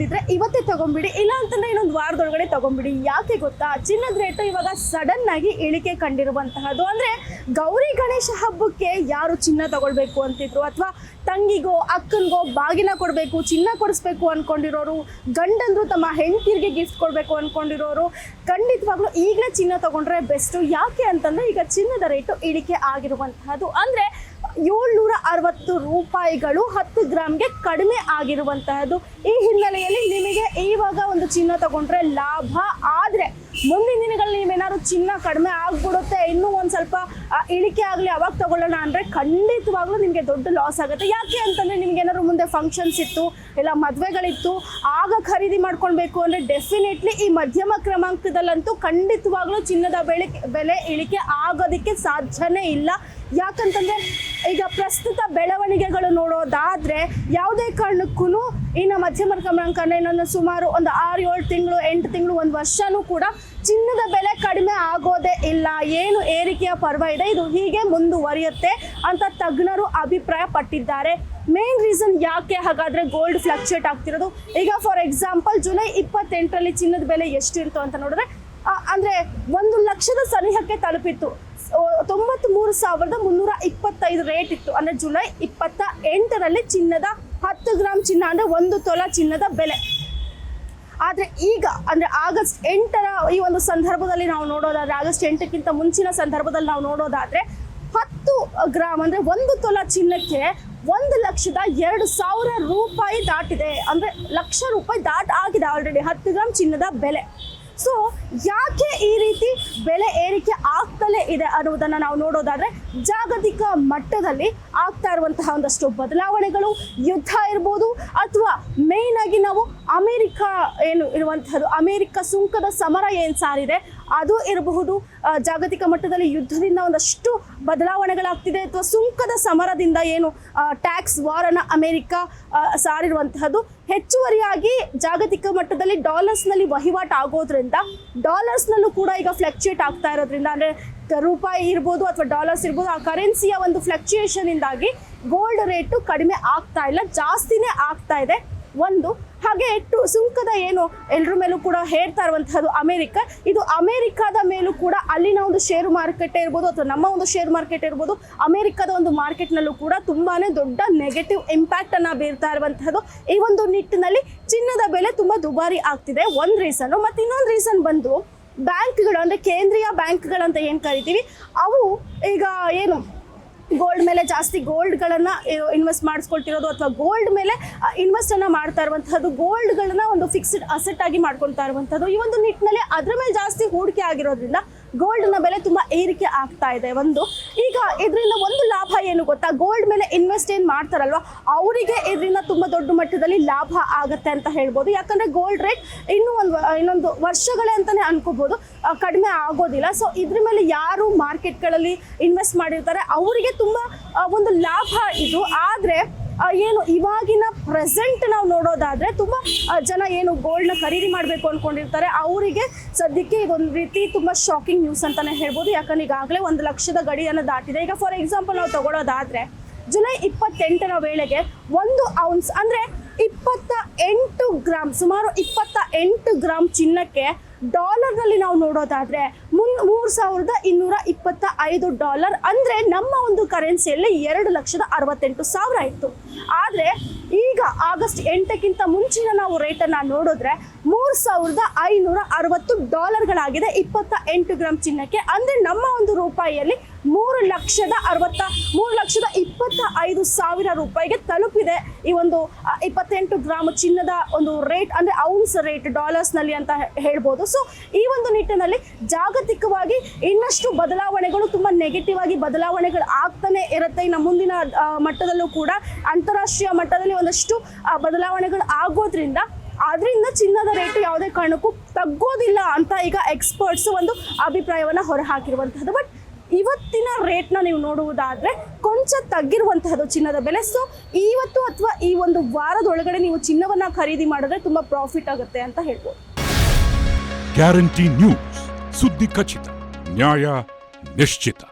ತಗೊಳ್ಳೋದಿದ್ರೆ ಇವತ್ತೇ ತಗೊಂಬಿಡಿ. ಇಲ್ಲ ಅಂತಂದ್ರೆ ಇನ್ನೊಂದು ವಾರದೊಳಗಡೆ ತಗೊಂಬಿಡಿ. ಯಾಕೆ ಗೊತ್ತಾ? ಚಿನ್ನದ ರೇಟು ಇವಾಗ ಸಡನ್ ಆಗಿ ಇಳಿಕೆ ಕಂಡಿರುವಂತಹದ್ದು. ಅಂದ್ರೆ ಗೌರಿ ಗಣೇಶ ಹಬ್ಬಕ್ಕೆ ಯಾರು ಚಿನ್ನ ತಗೊಳ್ಬೇಕು ಅಂತಿದ್ರು? ಅಥವಾ ತಂಗಿಗೋ, ಅಕ್ಕನಿಗೋ ಬಾಗಿನ ಕೊಡಬೇಕು, ಚಿನ್ನ ಕೊಡಿಸ್ಬೇಕು ಅನ್ಕೊಂಡಿರೋರು, ಗಂಡಂದ್ರು ತಮ್ಮ ಹೆಂಡತಿರಿಗೆ ಗಿಫ್ಟ್ ಕೊಡಬೇಕು ಅನ್ಕೊಂಡಿರೋರು, ಖಂಡಿತವಾಗ್ಲೂ ಈಗಲೇ ಚಿನ್ನ ತಗೊಂಡ್ರೆ ಬೆಸ್ಟು ಯಾಕೆ ಅಂತಂದ್ರೆ ಈಗ ಚಿನ್ನದ ರೇಟು ಇಳಿಕೆ ಆಗಿರುವಂತಹದ್ದು. ಅಂದ್ರೆ ಏಳ್ನೂರ ಅರವತ್ತು ರೂಪಾಯಿಗಳು ಹತ್ತು ಗ್ರಾಮ್ಗೆ ಕಡಿಮೆ ಆಗಿರುವಂತಹದ್ದು. ಈ ಹಿನ್ನೆಲೆಯಲ್ಲಿ ನಿಮಗೆ ಇವಾಗ ಒಂದು ಚಿನ್ನ ತಗೊಂಡ್ರೆ ಲಾಭ. ಆದರೆ ಮುಂದಿನ ದಿನಗಳಲ್ಲಿ ನೀವೇನಾದ್ರು ಚಿನ್ನ ಕಡಿಮೆ ಆಗ್ಬಿಡುತ್ತೆ, ಇನ್ನೂ ಒಂದು ಸ್ವಲ್ಪ ಇಳಿಕೆ ಆಗಲಿ, ಅವಾಗ ತಗೊಳ್ಳೋಣ ಅಂದರೆ ಖಂಡಿತವಾಗ್ಲೂ ನಿಮಗೆ ದೊಡ್ಡ ಲಾಸ್ ಆಗುತ್ತೆ. ಯಾಕೆ ಅಂತಂದರೆ ನಿಮ್ಗೆ ಏನಾದ್ರು ಮುಂದೆ ಫಂಕ್ಷನ್ಸ್ ಇತ್ತು, ಇಲ್ಲ ಮದುವೆಗಳಿತ್ತು, ಆಗ ಖರೀದಿ ಮಾಡ್ಕೊಳ್ಬೇಕು ಅಂದರೆ ಡೆಫಿನೆಟ್ಲಿ ಈ ಮಧ್ಯಮ ಕ್ರಮಾಂಕದಲ್ಲಂತೂ ಖಂಡಿತವಾಗ್ಲೂ ಚಿನ್ನದ ಬೆಳೆ, ಬೆಲೆ ಇಳಿಕೆ ಆಗೋದಕ್ಕೆ ಸಾಧ್ಯನೇ ಇಲ್ಲ. ಯಾಕಂತಂದ್ರೆ ಈಗ ಪ್ರಸ್ತುತ ಬೆಳವಣಿಗೆಗಳು ನೋಡೋದಾದ್ರೆ ಯಾವುದೇ ಕಾರಣಕ್ಕೂ ಇನ್ನು ಮಧ್ಯಮ ಕ್ರಮಾಂಕ ಅಂದ್ರೆ ಸುಮಾರು ಒಂದು ಆರು, ಏಳು ತಿಂಗಳು, ಎಂಟು ತಿಂಗಳು, ಒಂದು ವರ್ಷನೂ ಕೂಡ ಚಿನ್ನದ ಬೆಲೆ ಕಡಿಮೆ ಆಗೋದೇ ಇಲ್ಲ. ಏನು ಏರಿಕೆಯ ಪರ್ವ ಇದೆ, ಇದು ಹೀಗೆ ಮುಂದುವರಿಯುತ್ತೆ ಅಂತ ತಜ್ಞರು ಅಭಿಪ್ರಾಯ ಪಟ್ಟಿದ್ದಾರೆ ಮೇನ್ ರೀಸನ್ ಯಾಕೆ ಹಾಗಾದ್ರೆ ಗೋಲ್ಡ್ ಫ್ಲಕ್ಚುಯೇಟ್ ಆಗ್ತಿರೋದು? ಈಗ ಫಾರ್ ಎಕ್ಸಾಂಪಲ್ ಜುಲೈ ಇಪ್ಪತ್ತೆಂಟರಲ್ಲಿ ಚಿನ್ನದ ಬೆಲೆ ಎಷ್ಟಿರ್ತು ಅಂತ ನೋಡಿದ್ರೆ ಅಂದ್ರೆ ಒಂದು ಲಕ್ಷದ ಸನಿಹಕ್ಕೆ ತಲುಪಿತ್ತು. ತೊಂಬತ್ ಮೂರು ಸಾವಿರದ ಮುನ್ನೂರ ಇಪ್ಪತ್ತೈದು ರೇಟ್ ಇತ್ತು. ಅಂದ್ರೆ ಜುಲೈ ಇಪ್ಪತ್ತ ಎಂಟರಲ್ಲಿ ಚಿನ್ನದ ಹತ್ತು ಗ್ರಾಮ್ ಚಿನ್ನ ಅಂದ್ರೆ ಒಂದು ತೊಲ ಚಿನ್ನದ ಬೆಲೆ. ಆದರೆ ಈಗ, ಅಂದರೆ ಆಗಸ್ಟ್ ಎಂಟರ ಈ ಒಂದು ಸಂದರ್ಭದಲ್ಲಿ ನಾವು ನೋಡೋದಾದ್ರೆ, ಆಗಸ್ಟ್ ಎಂಟಕ್ಕಿಂತ ಮುಂಚಿನ ಸಂದರ್ಭದಲ್ಲಿ ನಾವು ನೋಡೋದಾದ್ರೆ ಹತ್ತು ಗ್ರಾಮ್ ಅಂದರೆ ಒಂದು ತೊಲ ಚಿನ್ನಕ್ಕೆ ಒಂದು ಲಕ್ಷದ ಎರಡು ಸಾವಿರ ರೂಪಾಯಿ ದಾಟಿದೆ. ಅಂದರೆ ಲಕ್ಷ ರೂಪಾಯಿ ದಾಟ್ ಆಗಿದೆ ಆಲ್ರೆಡಿ ಹತ್ತು ಗ್ರಾಮ್ ಚಿನ್ನದ ಬೆಲೆ. ಸೊ ಯಾಕೆ ಈ ರೀತಿ ಬೆಲೆ ಏರಿಕೆ ಆಗ್ತಲೇ ಇದೆ ಅನ್ನೋದನ್ನು ನಾವು ನೋಡೋದಾದ್ರೆ ಜಾಗತಿಕ ಮಟ್ಟದಲ್ಲಿ ಆಗ್ತಾ ಇರುವಂತಹ ಒಂದಷ್ಟು ಬದಲಾವಣೆಗಳು ಯುದ್ಧ ಇರ್ಬೋದು ಅಥವಾ ಮೇಯ್ನಾಗಿ ಆಗಿ ನಾವು ಅಮೇರಿಕ ಏನು ಇರುವಂತಹದ್ದು, ಅಮೇರಿಕ ಸುಂಕದ ಸಮರ ಏನು ಸಾರಿದೆ ಅದು ಇರಬಹುದು. ಜಾಗತಿಕ ಮಟ್ಟದಲ್ಲಿ ಯುದ್ಧದಿಂದ ಒಂದಷ್ಟು ಬದಲಾವಣೆಗಳಾಗ್ತಿದೆ. ಅಥವಾ ಸುಂಕದ ಸಮರದಿಂದ ಏನು ಟ್ಯಾಕ್ಸ್ ವಾರನ್ನ ಅಮೇರಿಕ ಸಾರಿರುವಂತಹದ್ದು. ಹೆಚ್ಚುವರಿಯಾಗಿ ಜಾಗತಿಕ ಮಟ್ಟದಲ್ಲಿ ಡಾಲರ್ಸ್ನಲ್ಲಿ ವಹಿವಾಟು ಆಗೋದ್ರಿಂದ ಡಾಲರ್ಸ್ನಲ್ಲೂ ಕೂಡ ಈಗ ಫ್ಲಕ್ಚುಯೇಟ್ ಆಗ್ತಾ ಇರೋದ್ರಿಂದ, ಅಂದರೆ ರೂಪಾಯಿ ಇರ್ಬೋದು ಅಥವಾ ಡಾಲರ್ಸ್ ಇರ್ಬೋದು, ಆ ಕರೆನ್ಸಿಯ ಒಂದು ಫ್ಲಕ್ಚುಯೇಷನ್ ಇಂದಾಗಿ ಗೋಲ್ಡ್ ರೇಟು ಕಡಿಮೆ ಆಗ್ತಾ ಇಲ್ಲ, ಜಾಸ್ತಿನೇ ಆಗ್ತಾ ಇದೆ. ಒಂದು. ಹಾಗೆ ಇಟ್ಟು ಸುಂಕದ ಏನು ಎಲ್ಲರ ಮೇಲೂ ಕೂಡ ಹೇಳ್ತಾ ಇರುವಂತಹದ್ದು ಅಮೆರಿಕ. ಇದು ಅಮೆರಿಕದ ಮೇಲೂ ಕೂಡ ಅಲ್ಲಿನ ಒಂದು ಶೇರು ಮಾರುಕಟ್ಟೆ ಇರ್ಬೋದು ಅಥವಾ ನಮ್ಮ ಒಂದು ಶೇರ್ ಮಾರ್ಕೆಟ್ ಇರ್ಬೋದು, ಅಮೆರಿಕದ ಒಂದು ಮಾರ್ಕೆಟ್ನಲ್ಲೂ ಕೂಡ ತುಂಬಾ ದೊಡ್ಡ ನೆಗೆಟಿವ್ ಇಂಪ್ಯಾಕ್ಟ್ ಅನ್ನ ಬೀರ್ತಾ ಇರುವಂತಹದ್ದು. ಈ ಒಂದು ನಿಟ್ಟಿನಲ್ಲಿ ಚಿನ್ನದ ಬೆಲೆ ತುಂಬಾ ದುಬಾರಿ ಆಗ್ತಿದೆ. ಒಂದು ರೀಸನ್ ಮತ್ತು ಇನ್ನೊಂದು ರೀಸನ್ ಬಂದು, ಬ್ಯಾಂಕ್ಗಳು ಅಂದ್ರೆ ಕೇಂದ್ರೀಯ ಬ್ಯಾಂಕ್ಗಳಂತ ಏನು ಕರಿತೀವಿ? ಅವು ಈಗ ಏನು ಗೋಲ್ಡ್ ಮೇಲೆ ಜಾಸ್ತಿ ಗೋಲ್ಡ್ಗಳನ್ನು ಇನ್ವೆಸ್ಟ್ ಮಾಡಿಸ್ಕೊಳ್ತಿರೋದು ಅಥವಾ ಗೋಲ್ಡ್ ಮೇಲೆ ಇನ್ವೆಸ್ಟ್ ಅನ್ನ ಮಾಡ್ತಾ ಇರುವಂತಹದ್ದು ಗೋಲ್ಡ್ಗಳನ್ನ ಒಂದು ಫಿಕ್ಸ್ಡ್ ಅಸೆಟ್ ಆಗಿ ಮಾಡ್ಕೊಳ್ತಾ ಇರುವಂತಹದ್ದು, ಈ ಒಂದು ನಿಟ್ಟಿನಲ್ಲಿ ಅದ್ರ ಮೇಲೆ ಜಾಸ್ತಿ ಹೂಡಿಕೆ ಆಗಿರೋದ್ರಿಂದ ಗೋಲ್ಡ್ನ ಬೆಲೆ ತುಂಬಾ ಏರಿಕೆ ಆಗ್ತಾ ಇದೆ ಒಂದು. ಈಗ ಇದರಿಂದ ಒಂದು ಲಾಭ ಏನು ಗೊತ್ತಾ? ಗೋಲ್ಡ್ ಮೇಲೆ ಇನ್ವೆಸ್ಟ್ ಏನು ಮಾಡ್ತಾರಲ್ವ? ಅವರಿಗೆ ಇದರಿಂದ ತುಂಬಾ ದೊಡ್ಡ ಮಟ್ಟದಲ್ಲಿ ಲಾಭ ಆಗತ್ತೆ ಅಂತ ಹೇಳ್ಬೋದು. ಯಾಕಂದ್ರೆ ಗೋಲ್ಡ್ ರೇಟ್ ಇನ್ನೂ ಒಂದು ಇನ್ನೊಂದು ವರ್ಷಗಳೇ ಅಂತಾನೆ ಅನ್ಕೋಬೋದು. ಕಡಿಮೆ ಆಗೋದಿಲ್ಲ. ಸೊ ಇದ್ರ ಮೇಲೆ ಯಾರು ಮಾರ್ಕೆಟ್ಗಳಲ್ಲಿ ಇನ್ವೆಸ್ಟ್ ಮಾಡಿರ್ತಾರೆ? ಅವರಿಗೆ ತುಂಬಾ ಒಂದು ಲಾಭ ಇದು. ಆದರೆ ಏನು, ಇವಾಗಿನ ಪ್ರೆಸೆಂಟ್ ನಾವು ನೋಡೋದಾದ್ರೆ ತುಂಬಾ ಜನ ಏನು ಗೋಲ್ಡ್ನ ಖರೀದಿ ಮಾಡಬೇಕು ಅನ್ಕೊಂಡಿರ್ತಾರೆ. ಅವರಿಗೆ ಸದ್ಯಕ್ಕೆ ಇದೊಂದು ರೀತಿ ತುಂಬಾ ಶಾಕಿಂಗ್ ನ್ಯೂಸ್ ಅಂತಾನೆ ಹೇಳ್ಬೋದು. ಯಾಕಂದ್ರೆ ಈಗಾಗಲೇ ಒಂದು ಲಕ್ಷದ ಗಡಿಯನ್ನು ದಾಟಿದೆ. ಈಗ ಫಾರ್ ಎಕ್ಸಾಂಪಲ್ ನಾವು ತಗೊಳ್ಳೋದಾದ್ರೆ ಜುಲೈ ಇಪ್ಪತ್ತೆಂಟರ ವೇಳೆಗೆ ಒಂದು ಔನ್ಸ್ ಅಂದ್ರೆ ಇಪ್ಪತ್ತ ಎಂಟು ಗ್ರಾಮ್, ಸುಮಾರು ಇಪ್ಪತ್ತ ಎಂಟು ಗ್ರಾಮ್ ಚಿನ್ನಕ್ಕೆ ಡಾಲರ್ನಲ್ಲಿ ನಾವು ನೋಡೋದಾದರೆ ಮುನ್, ಮೂರು ಸಾವಿರದ ಇನ್ನೂರ ಇಪ್ಪತ್ತ ಐದು ಡಾಲರ್ ಅಂದ್ರೆ ನಮ್ಮ ಒಂದು ಕರೆನ್ಸಿಯಲ್ಲಿ ಎರಡು ಲಕ್ಷದ ಅರವತ್ತೆಂಟು ಸಾವಿರ ಇತ್ತು. ಆದರೆ ಈಗ ಆಗಸ್ಟ್ ಎಂಟಕ್ಕಿಂತ ಮುಂಚಿನ ನಾವು ರೇಟನ್ನು ನೋಡಿದ್ರೆ ಮೂರು ಸಾವಿರದ ಐನೂರ ಅರವತ್ತು ಡಾಲರ್ಗಳಾಗಿದೆ ಇಪ್ಪತ್ತ ಎಂಟು ಗ್ರಾಮ್ ಚಿನ್ನಕ್ಕೆ. ಅಂದರೆ ನಮ್ಮ ಒಂದು ರೂಪಾಯಿಯಲ್ಲಿ ಮೂರು ಲಕ್ಷದ ಅರವತ್ತ ಮೂರು ಲಕ್ಷದ ಇಪ್ಪತ್ತ ಐದು ಸಾವಿರ ರೂಪಾಯಿಗೆ ತಲುಪಿದೆ ಈ ಒಂದು ಇಪ್ಪತ್ತೆಂಟು ಗ್ರಾಮ್ ಚಿನ್ನದ ಒಂದು ರೇಟ್ ಅಂದರೆ ಔನ್ಸ್ ರೇಟ್ ಡಾಲರ್ಸ್ನಲ್ಲಿ ಅಂತ ಹೇಳ್ಬೋದು. ಸೊ ಈ ಒಂದು ನಿಟ್ಟಿನಲ್ಲಿ ಜಾಗತಿಕವಾಗಿ ಇನ್ನಷ್ಟು ಬದಲಾವಣೆಗಳು ತುಂಬ ನೆಗೆಟಿವ್ ಆಗಿ ಬದಲಾವಣೆಗಳು ಆಗ್ತಾನೆ ಇರುತ್ತೆ. ಇನ್ನು ಮುಂದಿನ ಮಟ್ಟದಲ್ಲೂ ಕೂಡ ಅಂತಾರಾಷ್ಟ್ರೀಯ ಮಟ್ಟದಲ್ಲಿ ಒಂದಷ್ಟು ಬದಲಾವಣೆಗಳು ಆಗೋದ್ರಿಂದ ಅದರಿಂದ ಚಿನ್ನದ ರೇಟ್ ಯಾವುದೇ ಕಾರಣಕ್ಕೂ ತಗ್ಗೋದಿಲ್ಲ ಅಂತ ಈಗ ಎಕ್ಸ್ಪರ್ಟ್ಸ್ ಒಂದು ಅಭಿಪ್ರಾಯವನ್ನು ಹೊರಹಾಕಿರುವಂತಹದ್ದು. ಬಟ್ ಇವತ್ತಿನ ರೇಟ್ನ ನೀವು ನೋಡುವುದಾದರೆ ಕೊಂಚ ತಗ್ಗಿರುವಂತಹದ್ದು ಚಿನ್ನದ ಬೆಲೆ. ಸೊ ಇವತ್ತು ಅಥವಾ ಈ ಒಂದು ವಾರದೊಳಗಡೆ ನೀವು ಚಿನ್ನವನ್ನು ಖರೀದಿ ಮಾಡಿದ್ರೆ ತುಂಬ ಪ್ರಾಫಿಟ್ ಆಗುತ್ತೆ ಅಂತ ಹೇಳ್ಬೋದು. ಗ್ಯಾರಂಟಿ ನ್ಯೂಸ್ ಸುದ್ದಿ ಖಚಿತ ನ್ಯಾಯ ನಿಶ್ಚಿತ